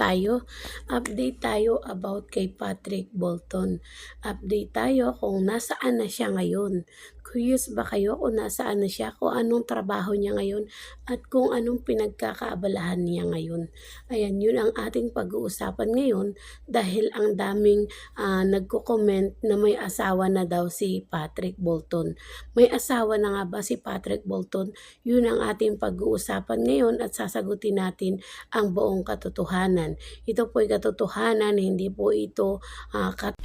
tayo. Update tayo about kay Patrick Bolton. Update tayo kung nasaan na siya ngayon. Curious ba kayo kung nasaan na siya, kung anong trabaho niya ngayon, at kung anong pinagkakaabalahan niya ngayon. Ayan, yun ang ating pag-uusapan ngayon dahil ang daming uh, nagko-comment na may asawa na daw si Patrick Bolton. May asawa na nga ba si Patrick Bolton? Yun ang ating pag-uusapan ngayon at sasagutin natin ang buong katotohanan. Ito po ay katotohanan, hindi po ito uh, kat-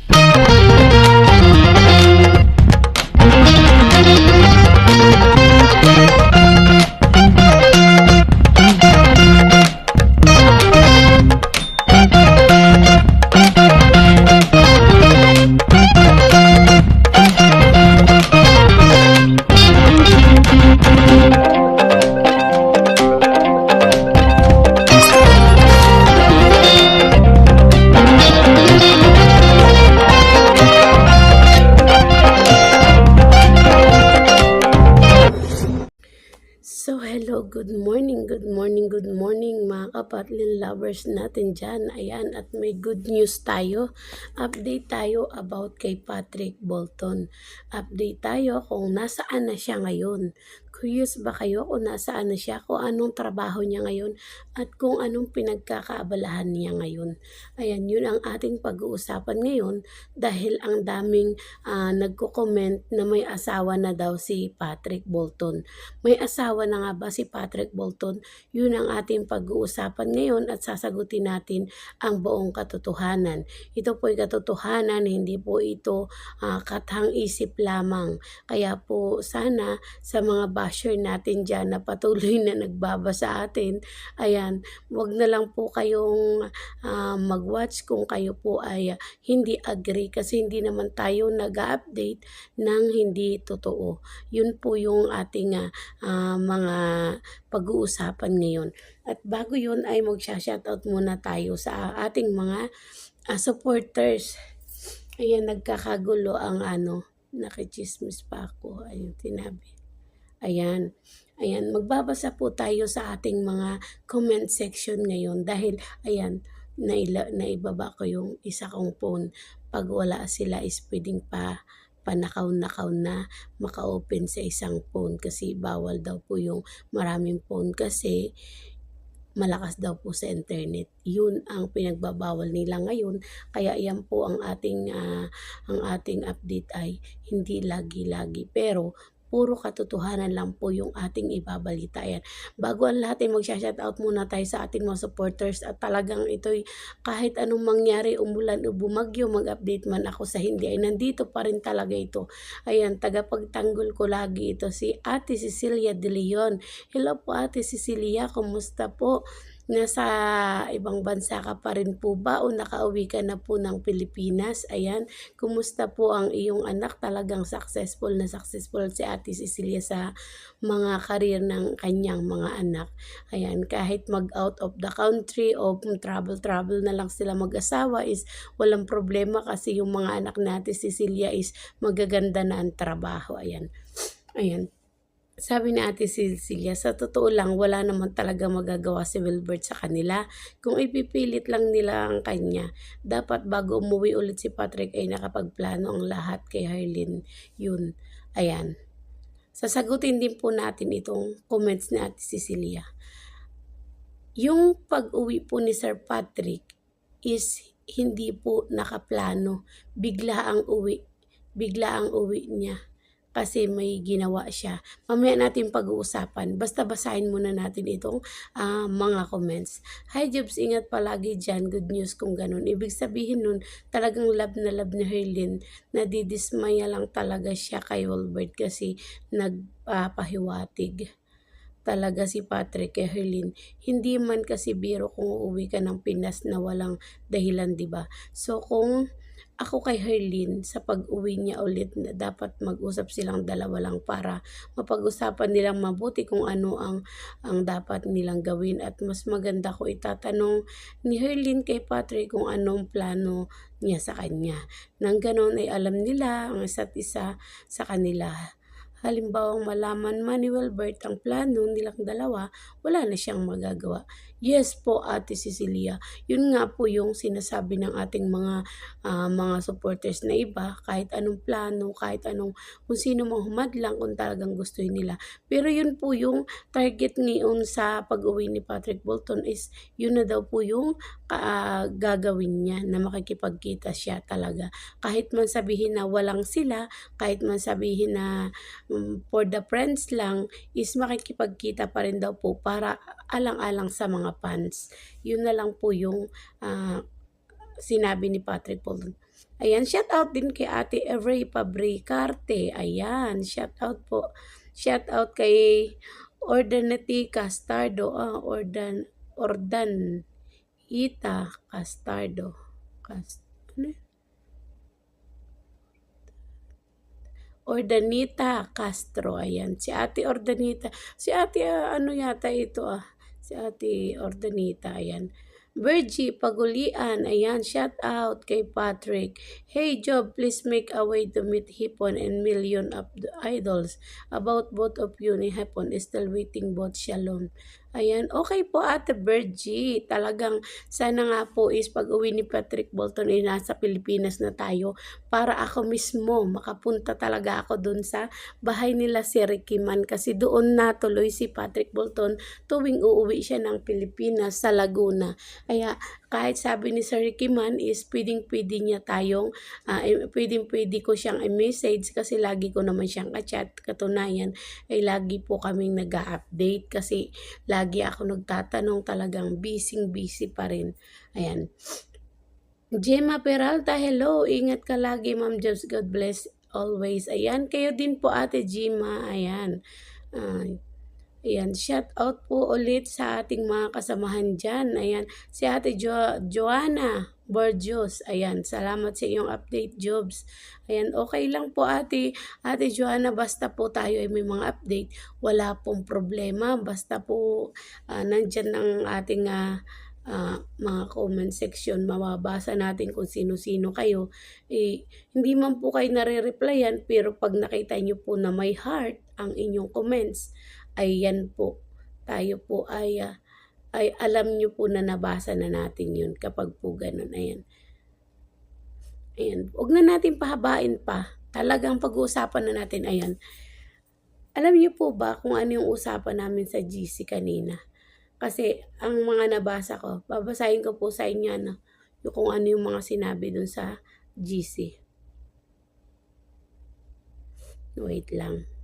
kapatlin lovers natin dyan. Ayan, at may good news tayo. Update tayo about kay Patrick Bolton. Update tayo kung nasaan na siya ngayon. Curious ba kayo kung nasaan na siya, kung anong trabaho niya ngayon, at kung anong pinagkakaabalahan niya ngayon. Ayan, yun ang ating pag-uusapan ngayon dahil ang daming uh, nagko-comment na may asawa na daw si Patrick Bolton. May asawa na nga ba si Patrick Bolton? Yun ang ating pag-uusapan ngayon at sasagutin natin ang buong katotohanan. Ito po ay katotohanan, hindi po ito uh, kathang isip lamang. Kaya po sana sa mga basher natin dyan na patuloy na nagbabasa atin, ayan, wag na lang po kayong uh, mag-watch kung kayo po ay uh, hindi agree kasi hindi naman tayo nag-update ng hindi totoo. Yun po yung ating uh, mga pag-uusapan ngayon. At bago yun ay mag-shoutout muna tayo sa ating mga uh, supporters. Ayan, nagkakagulo ang ano, nakichismis pa ako. Ayun, tinabi. Ayan. Ayan, magbabasa po tayo sa ating mga comment section ngayon dahil ayan, naila, naibaba ko yung isa kong phone. Pag wala sila is pwedeng pa panakaw-nakaw na maka-open sa isang phone kasi bawal daw po yung maraming phone kasi malakas daw po sa internet. Yun ang pinagbabawal nila ngayon. Kaya yan po ang ating uh, ang ating update ay hindi lagi-lagi. Pero puro katotohanan lang po yung ating ibabalita. Yan. Bago ang lahat ay magsha-shoutout muna tayo sa ating mga supporters at talagang ito'y kahit anong mangyari, umulan o bumagyo, mag-update man ako sa hindi ay nandito pa rin talaga ito. Ayan, tagapagtanggol ko lagi ito si Ate Cecilia De Leon. Hello po Ate Cecilia, kumusta po? Nasa ibang bansa ka pa rin po ba o nakauwi ka na po ng Pilipinas? Ayan, kumusta po ang iyong anak? Talagang successful na successful si Ate Cecilia sa mga karir ng kanyang mga anak. Ayan, kahit mag out of the country o travel-travel na lang sila mag-asawa is walang problema kasi yung mga anak natin Cecilia is magaganda na ang trabaho. Ayan. Ayan. Sabi ni Ate Cecilia, sa totoo lang, wala naman talaga magagawa si Wilbert sa kanila. Kung ipipilit lang nila ang kanya, dapat bago umuwi ulit si Patrick ay nakapagplano ang lahat kay Harleen. Yun, ayan. Sasagutin din po natin itong comments ni Ate Cecilia. Yung pag-uwi po ni Sir Patrick is hindi po nakaplano. Bigla ang uwi. Bigla ang uwi niya kasi may ginawa siya. Mamaya natin pag-uusapan. Basta basahin muna natin itong uh, mga comments. Hi Jobs, ingat palagi dyan. Good news kung ganun. Ibig sabihin nun, talagang love na love ni Herlin. Nadidismaya lang talaga siya kay Wilbert kasi nagpapahiwatig. Talaga si Patrick kay Herlin. Hindi man kasi biro kung uuwi ka ng Pinas na walang dahilan, 'di ba? So kung ako kay Herlin sa pag-uwi niya ulit na dapat mag-usap silang dalawa lang para mapag-usapan nilang mabuti kung ano ang ang dapat nilang gawin at mas maganda ko itatanong ni Herlin kay Patrick kung anong plano niya sa kanya. Nang ganon ay alam nila ang isa't isa sa kanila. Halimbawa malaman man ni Wilbert ang plano nilang dalawa, wala na siyang magagawa. Yes po, Ate Cecilia. Yun nga po yung sinasabi ng ating mga ah, mga supporters na iba, kahit anong plano, kahit anong kung sino mang humadlang kung talagang gusto nila. Pero yun po yung target ngayon sa pag-uwi ni Patrick Bolton is yun na daw po yung ah, gagawin niya na makikipagkita siya talaga. Kahit man sabihin na walang sila, kahit man sabihin na for the friends lang, is makikipagkita pa rin daw po para alang-alang sa mga fans. Yun na lang po yung ah, sinabi ni Patrick Bolton. Ayan, shout out din kay Ate Every Pabricarte. Ayan, shout out po. Shout out kay Ordanati Castardo. Ah, Ordan, Ordan Ita Castardo. Cast, ano Ordanita Castro. Ayan, si Ate Ordanita. Si Ate, ah, ano yata ito ah. Si Ate Ordanita. Ayan. Virgie Pagulian, ayan, shout out kay Patrick. Hey Job, please make a way to meet Hipon and million of the idols. About both of you ni Hipon is still waiting both shalom. Ayan, okay po Ate Virgie. Talagang sana nga po is pag uwi ni Patrick Bolton ay nasa Pilipinas na tayo para ako mismo makapunta talaga ako dun sa bahay nila si Ricky Man kasi doon natuloy si Patrick Bolton tuwing uuwi siya ng Pilipinas sa Laguna. Kaya kahit sabi ni Sir Ricky Man is pwedeng pwede niya tayong, uh, pwedeng pwede ko siyang i-message kasi lagi ko naman siyang ka-chat. Katunayan ay lagi po kaming nag update kasi lagi ako nagtatanong talagang busy busy pa rin. Ayan. Gemma Peralta, hello. Ingat ka lagi, Ma'am Jobs. God bless always. Ayan, kayo din po, Ate Gemma. Ayan. Uh, Ayan, shout out po ulit sa ating mga kasamahan dyan. Ayan, si Ate jo Joanna Borgios. Ayan, salamat sa iyong update, Jobs. Ayan, okay lang po ate. Ate Joanna, basta po tayo ay may mga update. Wala pong problema. Basta po uh, nandyan ang ating uh, uh, mga comment section, mababasa natin kung sino-sino kayo. Eh, hindi man po kayo nare-replyan, pero pag nakita nyo po na may heart ang inyong comments, Ayan po, tayo po ay, uh, ay alam nyo po na nabasa na natin yun kapag po ganun. Ayan. Ayan. Huwag na natin pahabain pa. Talagang pag-uusapan na natin. Ayan. Alam niyo po ba kung ano yung usapan namin sa GC kanina? Kasi ang mga nabasa ko, babasahin ko po sa inyo ano, yung kung ano yung mga sinabi dun sa GC. Wait lang.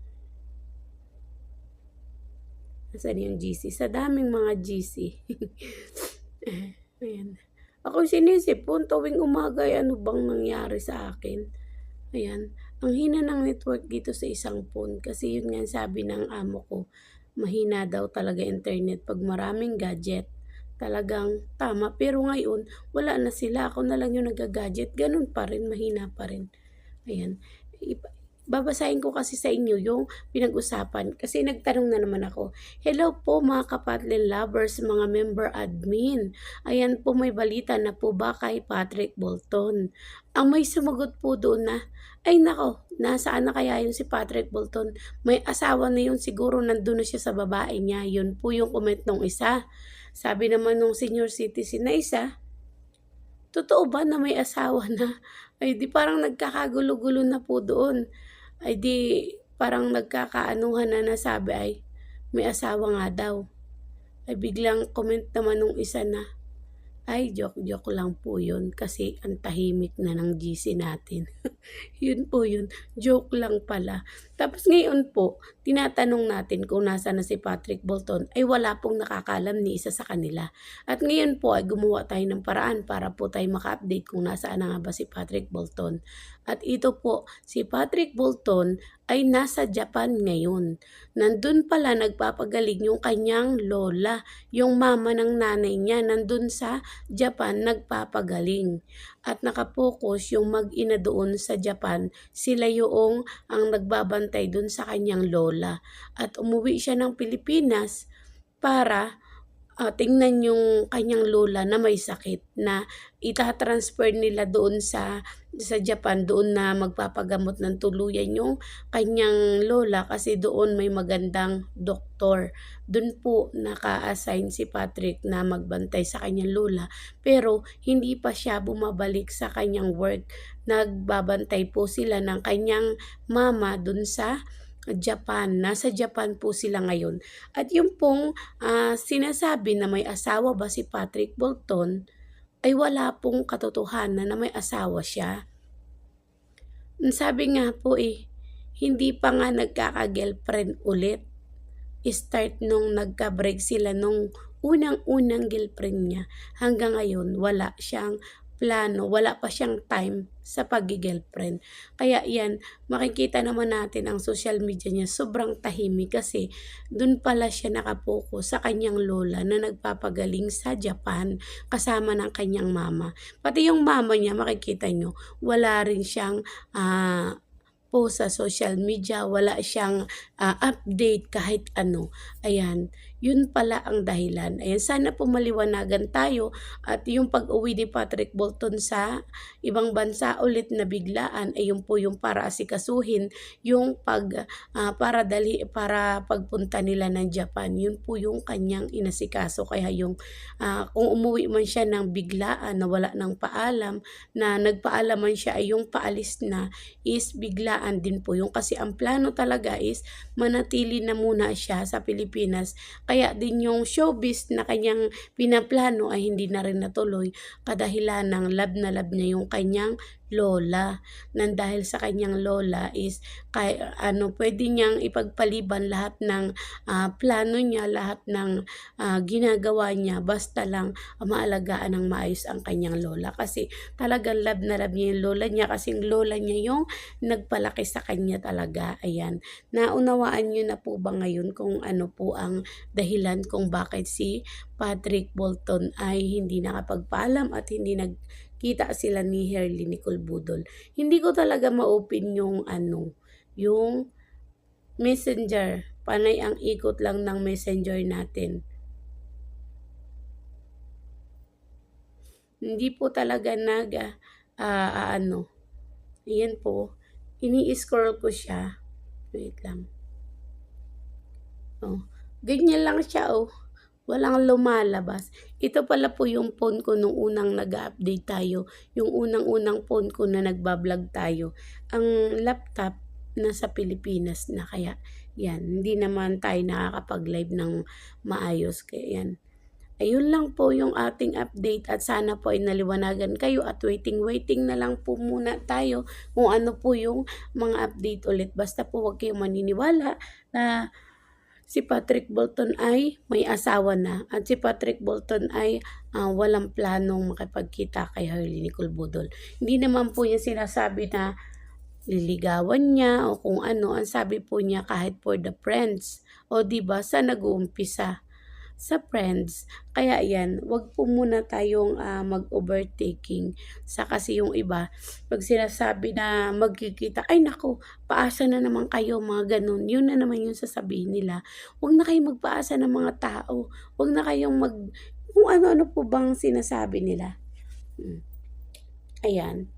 Nasaan yung GC? Sa daming mga GC. Ayan. Ako sinisip po, tuwing umaga, ano bang nangyari sa akin? Ayan. Ang hina ng network dito sa isang phone kasi yun nga sabi ng amo ko, mahina daw talaga internet pag maraming gadget. Talagang tama. Pero ngayon, wala na sila. Ako na lang yung nagagadget. Ganun pa rin, mahina pa rin. Ayan babasahin ko kasi sa inyo yung pinag-usapan kasi nagtanong na naman ako. Hello po mga kapatlin lovers, mga member admin. Ayan po may balita na po ba kay Patrick Bolton. Ang may sumagot po doon na, ay nako, nasaan na kaya yun si Patrick Bolton? May asawa na yun, siguro nandun na siya sa babae niya. Yun po yung comment nung isa. Sabi naman nung senior citizen na isa, totoo ba na may asawa na? Ay di parang nagkakagulo-gulo na po doon ay di parang nagkakaanuhan na nasabi ay may asawa nga daw. Ay biglang comment naman nung isa na, ay joke-joke lang po yun kasi ang tahimik na ng GC natin. yun po yun, joke lang pala. Tapos ngayon po, tinatanong natin kung nasa na si Patrick Bolton ay wala pong nakakalam ni isa sa kanila. At ngayon po ay gumawa tayo ng paraan para po tayo maka-update kung nasaan na nga ba si Patrick Bolton. At ito po, si Patrick Bolton ay nasa Japan ngayon. Nandun pala nagpapagaling yung kanyang lola, yung mama ng nanay niya, nandun sa Japan nagpapagaling. At nakapokus yung mag-ina doon sa Japan, sila yung ang nagbabantay doon sa kanyang lola. At umuwi siya ng Pilipinas para ah, tingnan yung kanyang lola na may sakit na ita-transfer nila doon sa sa Japan doon na magpapagamot ng tuluyan yung kanyang lola kasi doon may magandang doktor. Doon po naka-assign si Patrick na magbantay sa kanyang lola pero hindi pa siya bumabalik sa kanyang work. Nagbabantay po sila ng kanyang mama doon sa Japan. Nasa Japan po sila ngayon. At yung pong ah, sinasabi na may asawa ba si Patrick Bolton, ay wala pong katotohanan na may asawa siya. Sabi nga po eh, hindi pa nga nagkaka-girlfriend ulit. Start nung nagka-break sila nung unang-unang girlfriend niya. Hanggang ngayon, wala siyang plano, wala pa siyang time sa pag-girlfriend. Kaya yan, makikita naman natin ang social media niya sobrang tahimik kasi dun pala siya nakapokus sa kanyang lola na nagpapagaling sa Japan kasama ng kanyang mama. Pati yung mama niya, makikita nyo, wala rin siyang ah, post sa social media, wala siyang ah, update kahit ano. Ayan, yun pala ang dahilan. Ayan, sana po maliwanagan tayo at yung pag-uwi ni Patrick Bolton sa ibang bansa ulit na biglaan ay yun po yung para asikasuhin yung pag ah, para dali para pagpunta nila ng Japan. Yun po yung kanyang inasikaso kaya yung ah, kung umuwi man siya ng biglaan na wala ng paalam na nagpaalam man siya ay yung paalis na is biglaan din po yung kasi ang plano talaga is manatili na muna siya sa Pilipinas kaya din yung showbiz na kanyang pinaplano ay hindi na rin natuloy kadahilan ng love na love niya yung kanyang lola. Nang dahil sa kanyang lola is kay, ano, pwede niyang ipagpaliban lahat ng ah, plano niya, lahat ng ah, ginagawa niya basta lang ah, maalagaan ng maayos ang kanyang lola. Kasi talagang love na love niya yung lola niya kasi lola niya yung nagpalaki sa kanya talaga. Ayan. Naunawaan niyo na po ba ngayon kung ano po ang dahilan kung bakit si Patrick Bolton ay hindi nakapagpaalam at hindi nagkita sila ni Herly Nicole Budol. Hindi ko talaga ma-open yung ano, yung messenger. Panay ang ikot lang ng messenger natin. Hindi po talaga nag ah, ah, ano. Ayan po. Ini-scroll ko siya. Wait lang. Oh, ganyan lang siya oh. Walang lumalabas. Ito pala po yung phone ko nung unang nag-update tayo. Yung unang-unang phone ko na nagbablog tayo. Ang laptop nasa Pilipinas na kaya yan. Hindi naman tayo nakakapag-live ng maayos. Kaya yan. Ayun lang po yung ating update at sana po ay naliwanagan kayo at waiting-waiting na lang po muna tayo kung ano po yung mga update ulit. Basta po huwag kayong maniniwala na si Patrick Bolton ay may asawa na at si Patrick Bolton ay ah, walang planong makipagkita kay Harley Nicole Budol. Hindi naman po niya sinasabi na liligawan niya o kung ano. Ang sabi po niya kahit for the friends. O di ba sa nag-uumpisa sa friends. Kaya yan, wag po muna tayong ah, mag-overtaking. Sa kasi yung iba, pag sinasabi na magkikita, ay nako, paasa na naman kayo, mga ganun. Yun na naman yung sasabihin nila. Huwag na kayong magpaasa ng mga tao. Huwag na kayong mag... Kung ano-ano po bang sinasabi nila. Hmm. Ayan.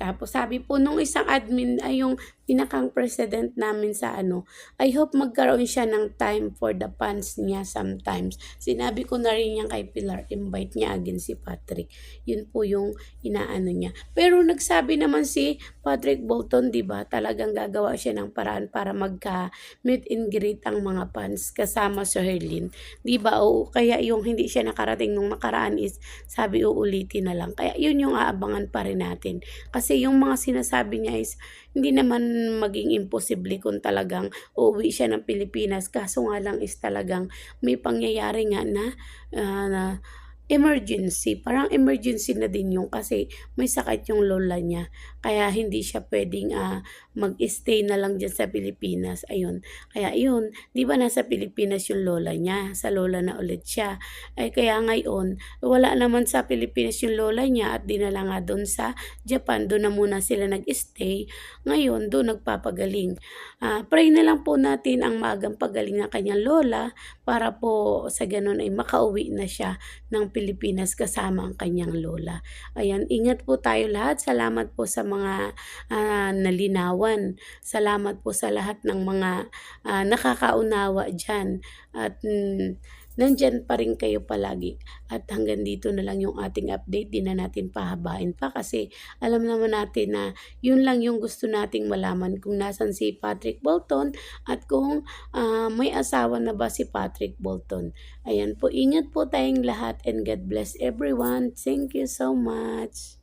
Tapos sabi po nung isang admin ay yung pinakang president namin sa ano, I hope magkaroon siya ng time for the fans niya sometimes. Sinabi ko na rin yan kay Pilar, invite niya again si Patrick. Yun po yung inaano niya. Pero nagsabi naman si Patrick Bolton, di ba, talagang gagawa siya ng paraan para magka meet and greet ang mga fans kasama si Herlin. Di ba, o kaya yung hindi siya nakarating nung nakaraan is sabi uulitin na lang. Kaya yun yung aabangan pa rin natin. Kasi yung mga sinasabi niya is hindi naman maging imposible kung talagang uuwi siya ng Pilipinas. Kaso nga lang is talagang may pangyayari nga na, ah, na emergency. Parang emergency na din yung kasi may sakit yung lola niya. Kaya hindi siya pwedeng ah, mag-stay na lang dyan sa Pilipinas. Ayun. Kaya yun, di ba nasa Pilipinas yung lola niya? Sa lola na ulit siya. Ay kaya ngayon, wala naman sa Pilipinas yung lola niya at dinala nga doon sa Japan. Doon na muna sila nag-stay. Ngayon, doon nagpapagaling. Ah, pray na lang po natin ang maagang pagaling ng kanyang lola para po sa ganun ay makauwi na siya ng Pilipinas kasama ang kanyang lola. Ayan, ingat po tayo lahat. Salamat po sa mga ah, nalinawan. Salamat po sa lahat ng mga ah, nakakaunawa dyan. At mm, nandyan pa rin kayo palagi. At hanggang dito na lang yung ating update. Di na natin pahabain pa kasi alam naman natin na yun lang yung gusto nating malaman kung nasan si Patrick Bolton at kung ah, may asawa na ba si Patrick Bolton. Ayan po, ingat po tayong lahat and God bless everyone. Thank you so much.